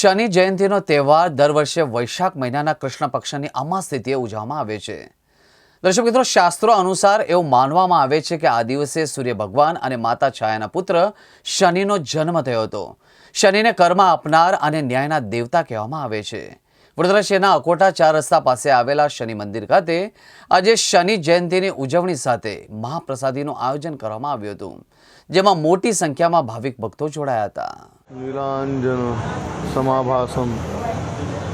શનિ જયંતિનો તહેવાર દર વર્ષે વૈશાખ મહિનાના કૃષ્ણ પક્ષની અમાસ ઉજવવામાં આવે છે. દર્શક મિત્રો, શાસ્ત્રો અનુસાર એવું માનવામાં આવે છે કે આ દિવસે સૂર્ય ભગવાન અને માતા છાયાના પુત્ર શનિનો જન્મ થયો હતો. શનિને કર્મ આપનાર અને ન્યાયના દેવતા કહેવામાં આવે છે. વડોદરા શહેરના અકોટા ચાર રસ્તા પાસે આવેલા શનિ મંદિર ખાતે આજે શનિ જયંતિની ઉજવણી સાથે મહાપ્રસાદીનું આયોજન કરવામાં આવ્યું હતું, જેમાં મોટી સંખ્યામાં ભાવિક ભક્તો જોડાયા હતા. નીલાંજન સમાભાસમ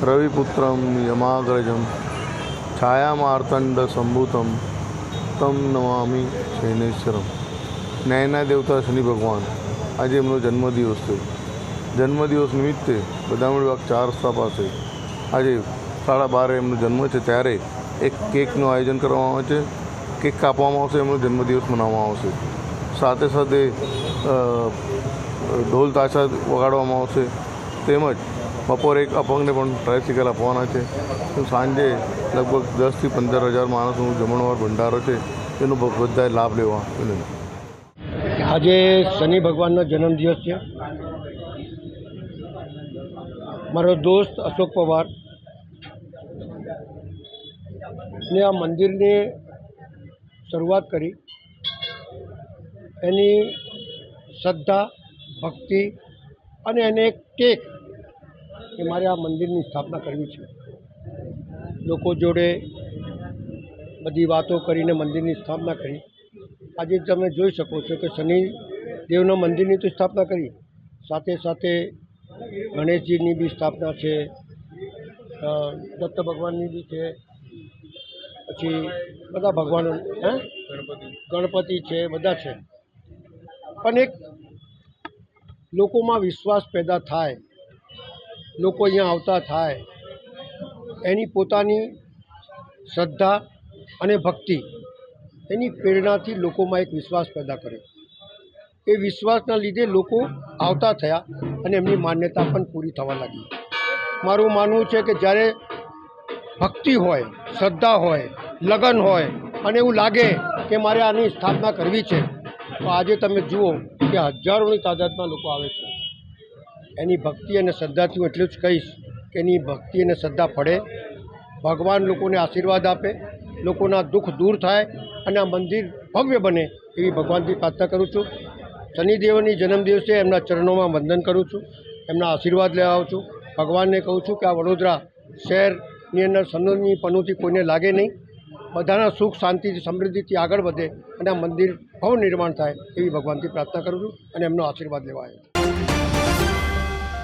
રવિપુત્રમ યમાગ્રજમ છાયામાર્તંડ સંભૂતમ તમ નમામી શૈનેશ્વરમ ન્યાયના દેવતા શનિ ભગવાન આજે એમનો જન્મદિવસ છે. જન્મદિવસ નિમિત્તે બદામડી બાગ ચાર રસ્તા પાસે આજે સાડા બારે એમનો જન્મ છે, ત્યારે એક કેકનું આયોજન કરવામાં આવે છે. કેક કાપવામાં આવશે, એમનો જન્મદિવસ મનાવવામાં આવશે. સાથે સાથે ઢોલ તાશા વગાડવામાં આવશે. તેમજ બપોરે એક અપંગને પણ ટ્રાયસિકલ આપવાના છે. સાંજે લગભગ દસથી પંદર હજાર માણસનું જમણવાર ભંડારો છે. એનો બધાએ લાભ લેવા વિનંતી આજે શનિ ભગવાનનો જન્મદિવસ છે. મારો દોસ્ત અશોક પવાર ને આ મંદિરની શરૂઆત કરી. એની શ્રદ્ધા ભક્તિ અને એને એક ટેક કે મારે આ મંદિરની સ્થાપના કરવી છે. લોકો જોડે બધી વાતો કરીને મંદિરની સ્થાપના કરી. આજે તમે જોઈ શકો છો કે શનિ દેવના મંદિરની તો સ્થાપના કરી. સાથે સાથે ગણેશજીની બી સ્થાપના છે. દત્ત ભગવાનની બી છે. પછી બધા ભગવાનો, હે? ગણપતિ છે, બધા છે. પણ એક લોકોમાં વિશ્વાસ પેદા થાય, લોકો અહીંયા આવતા થાય, એની પોતાની શ્રદ્ધા અને ભક્તિ, એની પ્રેરણાથી લોકોમાં એક વિશ્વાસ પેદા કર્યો એ વિશ્વાસના લીધે લોકો આવતા થયા અને એમની માન્યતા પણ પૂરી થવા લાગી. મારું માનવું છે કે જ્યારે ભક્તિ હોય, શ્રદ્ધા હોય, લગન હોય અને એવું લાગે કે મારે આની સ્થાપના કરવી છે તો આજે તમે જુઓ કે હજારોની તાદાદમાં લોકો આવે છે. એની ભક્તિ અને શ્રદ્ધાથી હું એટલું જ કહીશ કે એની ભક્તિ અને શ્રદ્ધા પડે ભગવાન લોકોને આશીર્વાદ આપે, લોકોના દુઃખ દૂર થાય અને આ મંદિર ભવ્ય બને એવી ભગવાનથી પ્રાર્થના કરું છું. શનિદેવની જન્મદિવસે એમના ચરણોમાં વંદન કરું છું, એમના આશીર્વાદ લેવા આવું છું. ભગવાનને કહું છું કે આ વડોદરા શહેરની અંદર સનોની પનોતી કોઈને લાગે નહીં. બધાના સુખ શાંતિથી, સમૃદ્ધિથી આગળ વધે અને આ મંદિર ભવ નિર્માણ થાય એવી ભગવાનથી પ્રાર્થના કરું છું અને એમનો આશીર્વાદ લેવા આવ્યો